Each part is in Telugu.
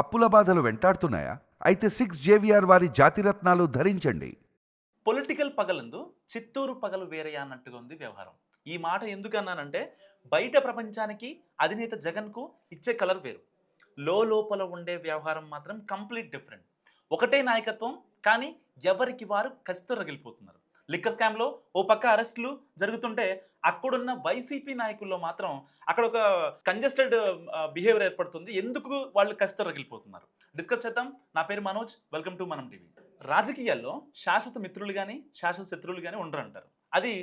అప్పుల బాధలు వెంటాడుతున్నాయా? అయితే సిక్స్ జేవిఆర్ వారి జాతిరత్నాలు ధరించండి. పొలిటికల్ పగలందు చిత్తూరు పగలు వేరయ్యా అన్నట్టుగా ఉంది వ్యవహారం. ఈ మాట ఎందుకన్నానంటే బయట ప్రపంచానికి అధినేత జగన్కు ఇచ్చే కలర్ వేరు. లో లోపల ఉండే వ్యవహారం మాత్రం కంప్లీట్ డిఫరెంట్. ఒకటే నాయకత్వం కానీ ఎవరికి వారు కసితో రగిలిపోతున్నారు. లిక్కర్ స్కామ్లో ఓ పక్క అరెస్టులు జరుగుతుంటే అక్కడున్న వైసీపీ నాయకుల్లో మాత్రం అక్కడ ఒక కంజెస్టెడ్ బిహేవియర్ ఏర్పడుతుంది. ఎందుకు వాళ్ళు కసితో రగిలిపోతున్నారు? డిస్కస్ చేద్దాం. నా పేరు Manoj. Welcome to Manam TV. రాజకీయాల్లో శాశ్వత మిత్రులు కానీ శాశ్వత శత్రువులు కానీ ఉండరు అంటారు అది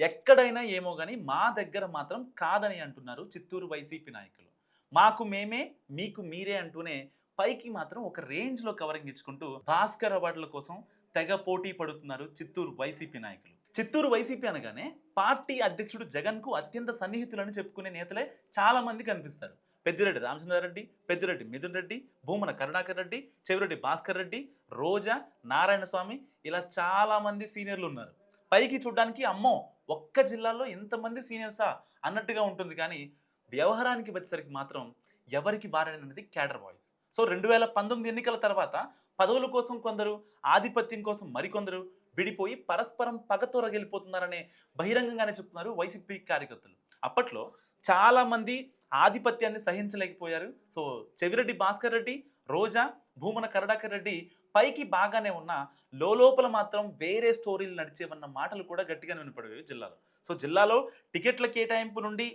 ఎక్కడైనా ఏమో కానీ మా దగ్గర మాత్రం కాదని అంటున్నారు చిత్తూరు వైసీపీ నాయకులు. మాకు మేమే మీకు మీరే అంటూనే పైకి మాత్రం ఒక రేంజ్లో కవరింగ్ ఇచ్చుకుంటూ భాస్కర్ అవార్డుల కోసం తెగ పోటీ పడుతున్నారు చిత్తూరు వైసీపీ నాయకులు. చిత్తూరు వైసీపీ అనగానే పార్టీ అధ్యక్షుడు జగన్కు అత్యంత సన్నిహితులని చెప్పుకునే నేతలే చాలా మంది కనిపిస్తారు. పెద్దిరెడ్డి రామచంద్రారెడ్డి పెద్దిరెడ్డి మిథున్ రెడ్డి భూమన కరుణాకర్ రెడ్డి చెవిరెడ్డి భాస్కర్ రెడ్డి రోజా నారాయణ స్వామి ఇలా చాలా మంది సీనియర్లు ఉన్నారు. పైకి చూడడానికి అమ్మో ఒక్క జిల్లాలో ఎంతమంది సీనియర్సా అన్నట్టుగా ఉంటుంది కానీ వ్యవహారానికి వచ్చేసరికి మాత్రం ఎవరికి బారనేది క్యాడర్ వాయిస్ సో రెండు వేల పంతొమ్మిది ఎన్నికల తర్వాత పదవుల కోసం కొందరు ఆధిపత్యం కోసం మరికొందరు విడిపోయి పరస్పరం పగతొరగిలిపోతున్నారనే బహిరంగంగానే చెప్తున్నారు వైసీపీ కార్యకర్తలు. అప్పట్లో చాలామంది ఆధిపత్యాన్ని సహించలేకపోయారు. సో చెవిరెడ్డి భాస్కర్ రెడ్డి రోజా భూమన కరడాకర్ రెడ్డి పైకి బాగానే ఉన్న లోపల మాత్రం వేరే స్టోరీలు నడిచేవన్న మాటలు కూడా గట్టిగా వినపడేవి జిల్లాలో. సో జిల్లాలో టికెట్ల కేటాయింపు నుండి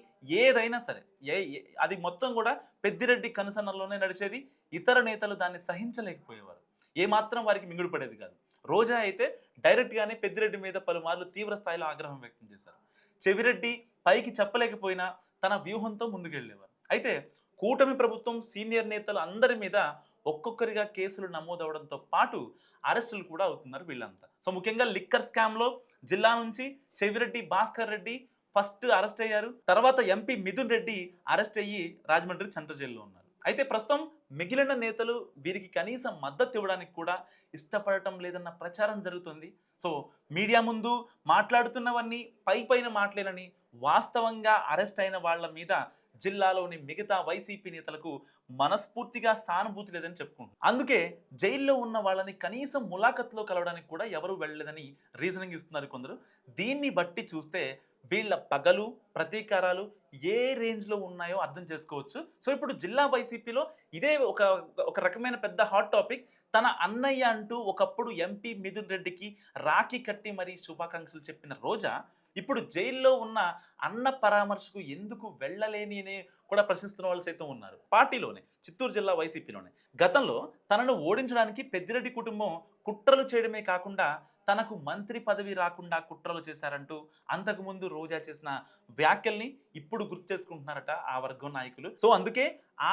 ఏదైనా సరే ఏ అది మొత్తం కూడా పెద్దిరెడ్డి కనుసన్నల్లోనే నడిచేది ఇతర నేతలు దాన్ని సహించలేకపోయేవారు. ఏమాత్రం వారికి మింగుడు పడేది కాదు. రోజా అయితే డైరెక్ట్గానే పెద్దిరెడ్డి మీద పలుమార్లు తీవ్ర స్థాయిలో ఆగ్రహం వ్యక్తం చేశారు. చెవిరెడ్డి పైకి చెప్పలేకపోయినా తన వ్యూహంతో ముందుకెళ్ళేవారు. అయితే కూటమి ప్రభుత్వం సీనియర్ నేతలు అందరి మీద ఒక్కొక్కరిగా కేసులు నమోదవడంతో పాటు అరెస్టులు కూడా అవుతున్నారు వీళ్ళంతా. సో ముఖ్యంగా లిక్కర్ స్కామ్లో జిల్లా నుంచి చెవిరెడ్డి భాస్కర్ రెడ్డి ఫస్ట్ అరెస్ట్ అయ్యారు. తర్వాత ఎంపీ మిథున్ రెడ్డి అరెస్ట్ అయ్యి రాజమండ్రి సెంట్రల్ జైల్లో ఉన్నారు. అయితే ప్రస్తుతం మిగిలిన నేతలు వీరికి కనీసం మద్దతు ఇవ్వడానికి కూడా ఇష్టపడటం లేదన్న ప్రచారం జరుగుతుంది. సో మీడియా ముందు మాట్లాడుతున్నవన్నీ పై పైన మాటలేనని వాస్తవంగా అరెస్ట్ అయిన వాళ్ళ మీద జిల్లాలోని మిగతా వైసీపీ నేతలకు మనస్ఫూర్తిగా సానుభూతి లేదని చెప్పుకుంటారు అందుకే జైల్లో ఉన్న వాళ్ళని కనీసం ములాఖత్లో కలవడానికి కూడా ఎవరు వెళ్ళలేదని రీజనింగ్ ఇస్తున్నారు కొందరు. దీన్ని బట్టి చూస్తే వీళ్ళ పగలు ప్రతీకారాలు ఏ రేంజ్లో ఉన్నాయో అర్థం చేసుకోవచ్చు. సో ఇప్పుడు జిల్లా వైసీపీలో ఇదే ఒక ఒక రకమైన పెద్ద హాట్ టాపిక్. తన అన్నయ్య అంటూ ఒకప్పుడు ఎంపీ మిథున్ రెడ్డికి రాఖీ కట్టి మరీ శుభాకాంక్షలు చెప్పిన రోజా ఇప్పుడు జైల్లో ఉన్న అన్న పరామర్శకు ఎందుకు వెళ్ళలేని అని కూడా ప్రశ్నిస్తున్న వాళ్ళు సైతం ఉన్నారు. పార్టీలోనే చిత్తూరు జిల్లా వైసీపీలోనే. గతంలో తనను ఓడించడానికి పెద్దిరెడ్డి కుటుంబం కుట్రలు చేయడమే కాకుండా తనకు మంత్రి పదవి రాకుండా కుట్రలు చేశారంటూ అంతకుముందు రోజా చేసిన వ్యాఖ్యల్ని ఇప్పుడు గుర్తు చేసుకుంటున్నారట ఆ వర్గం నాయకులు. సో అందుకే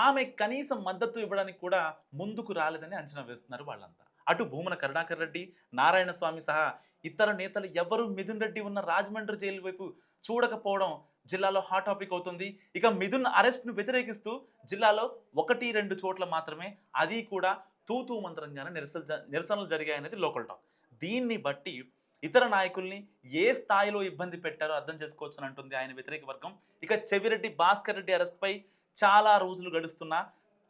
ఆమె కనీసం మద్దతు ఇవ్వడానికి కూడా ముందుకు రాలేదని అంచనా వేస్తున్నారు వాళ్ళంతా. అటు భూమన కరుణాకర్ రెడ్డి నారాయణ స్వామి సహా ఇతర నేతలు ఎవరు మిథున్ రెడ్డి ఉన్న రాజమండ్రి జైలు వైపు చూడకపోవడం జిల్లాలో హాట్ టాపిక్ అవుతుంది. ఇక మిథున్ అరెస్ట్ను వ్యతిరేకిస్తూ జిల్లాలో ఒకటి రెండు చోట్ల మాత్రమే అది కూడా తూతూ మంత్రంగానే నిరసన నిరసనలు జరిగాయనేది లోకల్ టాక్ దీన్ని బట్టి ఇతర నాయకుల్ని ఏ స్థాయిలో ఇబ్బంది పెట్టారో అర్థం చేసుకోవచ్చు అంటుంది ఆయన వ్యతిరేక వర్గం. ఇక చెవిరెడ్డి భాస్కర్ రెడ్డి అరెస్ట్పై చాలా రోజులు గడుస్తున్నా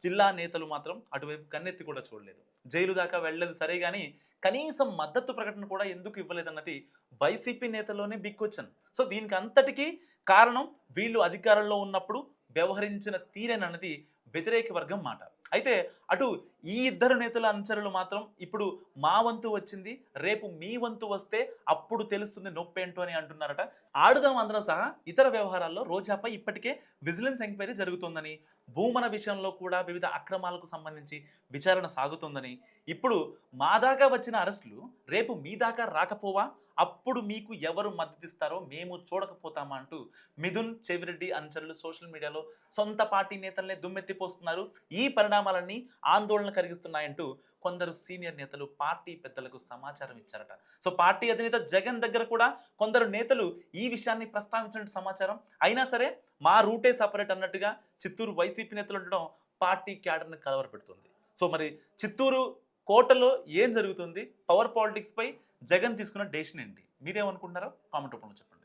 జిల్లా నేతలు మాత్రం అటువైపు కన్నెత్తి కూడా చూడలేదు. జైలు దాకా వెళ్ళలేదు సరే కానీ కనీసం మద్దతు ప్రకటన కూడా ఎందుకు ఇవ్వలేదన్నది వైసీపీ నేతల్లోనే బిగ్ క్వశ్చన్ సో దీనికి అంతటికీ కారణం వీళ్ళు అధికారంలో ఉన్నప్పుడు వ్యవహరించిన తీరేనన్నది వ్యతిరేక వర్గం మాట. అయితే అటు ఈ ఇద్దరు నేతల అనుచరులు మాత్రం ఇప్పుడు మా వంతు వచ్చింది రేపు మీ వంతు వస్తే అప్పుడు తెలుస్తుంది నొప్పేంటో అని అంటున్నారట. ఆడుదాం అందరం సహా ఇతర వ్యవహారాల్లో రోజాపై ఇప్పటికే విజిలెన్స్ ఎంక్వైరీ జరుగుతుందని భూమన విషయంలో కూడా వివిధ అక్రమాలకు సంబంధించి విచారణ సాగుతుందని. ఇప్పుడు మా దాకా వచ్చిన అరెస్టులు రేపు మీ దాకా రాకపోవా? అప్పుడు మీకు ఎవరు మద్దతిస్తారో మేము చూడకపోతామా అంటూ మిథున్ చెవిరెడ్డి అనుచరులు సోషల్ మీడియాలో సొంత పార్టీ నేతలనే దుమ్మెత్తిపోస్తున్నారు. ఈ పరిణామాలన్నీ ఆందోళన కలిగిస్తున్నాయంటూ కొందరు సీనియర్ నేతలు పార్టీ పెద్దలకు సమాచారం ఇచ్చారట. సో పార్టీ అధినేత జగన్ దగ్గర కూడా కొందరు నేతలు ఈ విషయాన్ని ప్రస్తావించిన సమాచారం. అయినా సరే మా రూటే సపరేట్ అన్నట్టుగా చిత్తూరు వైసీపీ నేతలు ఉండడం పార్టీ క్యాడర్ని కలవరపెడుతుంది. సో మరి చిత్తూరు కోటలో ఏం జరుగుతుంది? పవర్ పాలిటిక్స్పై జగన్ తీసుకున్న డెసిషన్ ఏంటి? మీరేమనుకుంటున్నారో కామెంట్ రూపంలో చెప్పండి.